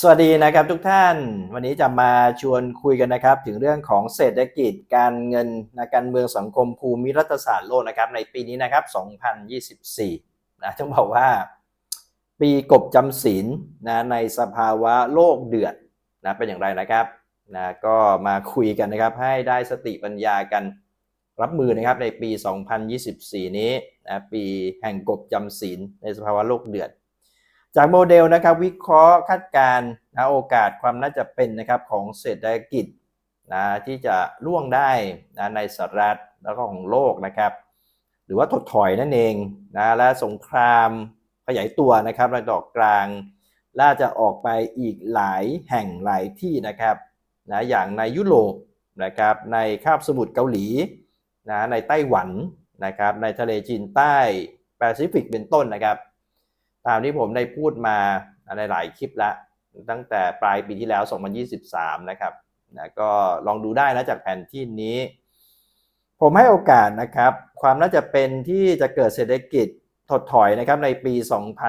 สวัสดีนะครับทุกท่าน วันนี้จะมาชวนคุยกันนะครับ ถึงเรื่องของเศรษฐกิจการเงินนะการเมืองสังคมภูมิรัฐศาสตร์โลกนะครับ ในปีนี้นะครับ 2024 นะต้องบอกว่า ปีกบจำศีลนะในสภาวะโลกเดือดนะเป็นอย่างไรนะครับนะก็มาคุยกันนะครับ ให้ได้สติปัญญากันรับมือนะครับในปี 2024 นี้นะปีแห่งกบจำศีลในสภาวะโลกเดือด จากโมเดลนะครับวิเคราะห์คาดการณ์นะโอกาสความน่าจะเป็นนะครับของเศรษฐกิจนะที่จะล่วงได้นะในสหรัฐแล้วก็ของโลกนะครับ หรือว่าถดถอยนั่นเองนะและสงครามขยายตัวนะครับระดับกลางล่าจะออกไปอีกหลายแห่งหลายที่นะครับนะอย่างในยุโรปนะครับในคาบสมุทรเกาหลีนะในไต้หวันนะครับในทะเลจีนใต้แปซิฟิกเป็นต้นนะครับ ตามที่ผมได้พูดมาในหลายคลิปแล้วตั้งแต่ปลายปีที่แล้ว 2023 นะครับนะก็ลองดูได้นะจากแผนที่นี้ ผมให้โอกาสนะครับ ความน่าจะเป็นที่จะเกิดเศรษฐกิจถดถอยนะครับในปี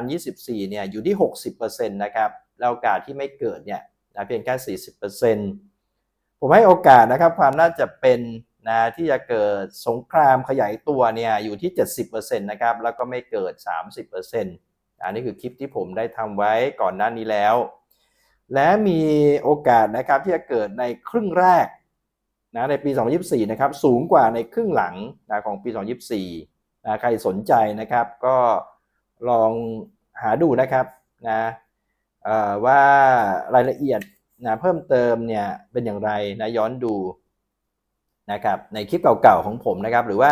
2024 เนี่ยอยู่ที่ 60%นะครับแล้วโอกาสที่ไม่เกิดเนี่ยนะเพียงแค่ 40%ผมให้โอกาสนะครับความน่าจะเป็นนะที่จะเกิดสงครามขยายตัวเนี่ยอยู่ที่ 70%นะครับแล้วก็ไม่เกิด 30% อันนี้คือคลิปที่ผมได้ทำไว้ก่อนหน้านี้แล้ว และมีโอกาสนะครับที่จะเกิดในครึ่งแรกนะในปี 2024 นะครับสูงกว่าในครึ่งหลังนะของปี 2024นะใครสนใจนะครับ ก็ลองหาดูนะครับนะว่ารายละเอียดนะเพิ่มเติมเนี่ยเป็นอย่างไรนะย้อนดูนะครับในคลิปเก่าๆของผมนะครับ หรือว่า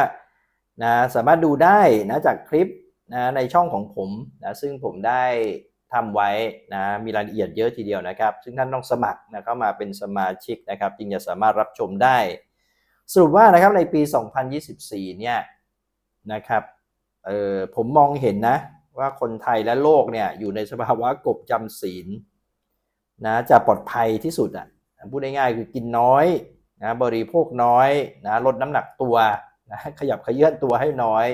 นะสามารถดูได้นะจากคลิป นะในช่องของผมนะซึ่งผมได้ทำไว้นะมีรายละเอียดเยอะทีเดียวนะครับ ซึ่งท่านต้องสมัครนะเข้ามาเป็นสมาชิกนะครับ จึงจะสามารถรับชมได้ สรุปว่านะครับในปี 2024 เนี่ยนะครับเออผมมองเห็นนะว่าคนไทยและโลกเนี่ยอยู่ในสภาวะกบจำศีลนะจะปลอดภัยที่สุดอะพูดง่ายๆคือกินน้อยนะบริโภคน้อยนะลดน้ำหนักตัวนะขยับขยื่นตัวให้น้อย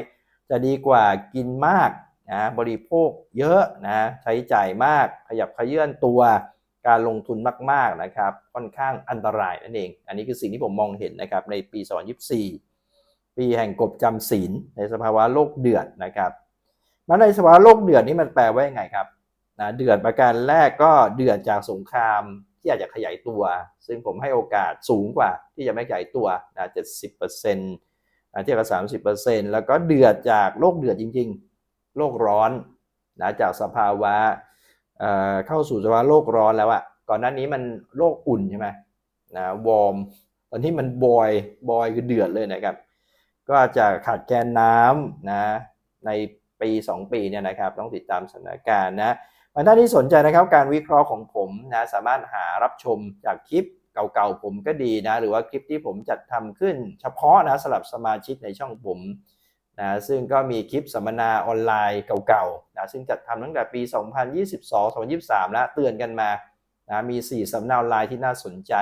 จะดีกว่ากินมากนะบริโภคเยอะนะใช้จ่ายมากขยับขยื่นตัวการลงทุนมากๆนะครับค่อนข้างอันตรายนั่นเอง อันนี้คือสิ่งที่ผมมองเห็นนะครับในปี 2024 ปีแห่งกบจำศีลในสภาวะโลกเดือดนะครับมาในสภาวะโลกเดือดนี่มันแปลว่ายังไงครับนะเดือดประการแรกก็เดือดจากสงครามที่อาจจะขยายตัว ซึ่งผมให้โอกาสสูงกว่าที่จะไม่ขยายตัวนะ70% เทียบกับสามสิบเปอร์เซ็นต์แล้วก็เดือดจากโลกเดือดจริง ๆ โลกร้อนนะจากสภาวะเข้าสู่สภาวะโลกร้อนแล้วอะก่อนหน้านี้มันโลกอุ่นใช่ไหมนะวอร์มตอนนี้มันบอยบอยคือเดือดเลยนะครับ ก็จะขาดแคลนน้ำนะในปี 2 ปีเนี่ยนะครับต้องติดตามสถานการณ์นะท่านที่สนใจนะครับการวิเคราะห์ของผมนะสามารถหารับชมจากคลิป เก่าๆผมก็ดีนะ หรือว่าคลิปที่ผมจัดทำขึ้นเฉพาะนะสำหรับสมาชิกในช่องผมนะซึ่งก็มีคลิปสัมมนาออนไลน์เก่าๆนะซึ่งจัดทำตั้งแต่ปี 2022-2023 แล้วเตือนกันมานะมี 4สัมมนาออนไลน์ที่น่าสนใจ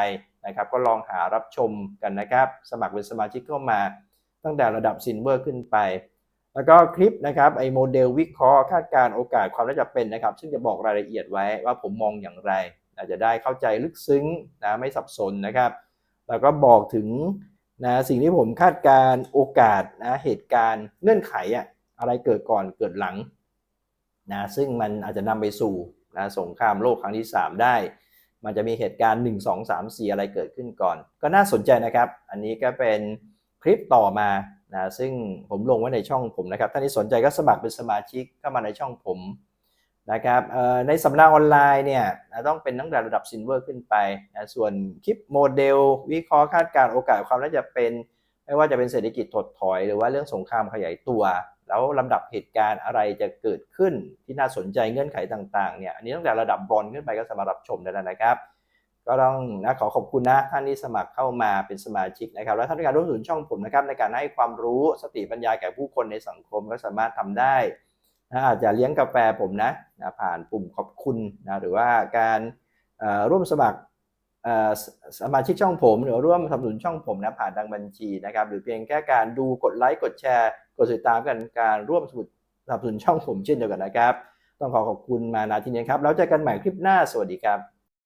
นะครับ ก็ลองหารับชมกันนะครับ สมัครเป็นสมาชิกเข้ามาตั้งแต่ระดับซินเวอร์ขึ้นไป แล้วก็คลิปนะครับไอโมเดลวิเคราะห์คาดการโอกาสความน่าจะเป็นนะครับ ซึ่งจะบอกรายละเอียดไว้ว่าผมมองอย่างไร อาจจะได้เข้าใจลึกซึ้งนะไม่สับสนนะครับ แล้วก็บอกถึงนะสิ่งที่ผมคาดการโอกาสนะเหตุการณ์เงื่อนไขอะอะไรเกิดก่อนเกิดหลังนะซึ่งมันอาจจะนำไปสู่นะสงครามโลกครั้งที่ 3 ได้ มันจะมีเหตุการณ์ 1 2 3 4 อะไรเกิดขึ้นก่อน ก็น่าสนใจนะครับ อันนี้ก็เป็นคลิปต่อมานะซึ่งผมลงไว้ในช่องผมนะครับ ถ้าที่สนใจก็สมัครเป็นสมาชิกเข้ามาในช่องผม นะครับในสัมมนาออนไลน์เนี่ยต้องเป็นตั้งแต่ระดับซินเวอร์ขึ้นไปนะส่วนคลิปโมเดล วิเคราะห์คาดการโอกาสความน่าจะเป็น ไม่ว่าจะเป็นเศรษฐกิจถดถอย หรือว่าเรื่องสงครามขยายตัว แล้วลำดับเหตุการณ์อะไรจะเกิดขึ้นที่น่าสนใจเงื่อนไขต่างๆเนี่ยอันนี้ตั้งแต่ระดับบอลขึ้นไปก็สามารถรับชมได้แล้วนะครับ ก็ต้องนะขอขอบคุณนะท่านที่สมัครเข้ามาเป็นสมาชิกนะครับ แล้วท่านที่การร่วมสนุนช่องผมนะครับในการให้ความรู้สติปัญญาแก่ผู้คนในสังคมก็สามารถทำได้ นะอาจจะเลี้ยงกาแฟผมนะนะผ่านปุ่มขอบคุณนะหรือว่าการร่วมสมัครสมาชิกช่องผมหรือร่วมสนับสนุนช่องผมนะผ่านทางบัญชีนะครับ หรือเพียงแค่การดูกดไลค์กดแชร์ กดติดตามกันการร่วมสนับสนุนช่องผมเช่นเดียวกันนะครับ ต้องขอขอบคุณมานาทีนี้ครับแล้วเจอกันใหม่คลิปหน้าสวัสดีครับ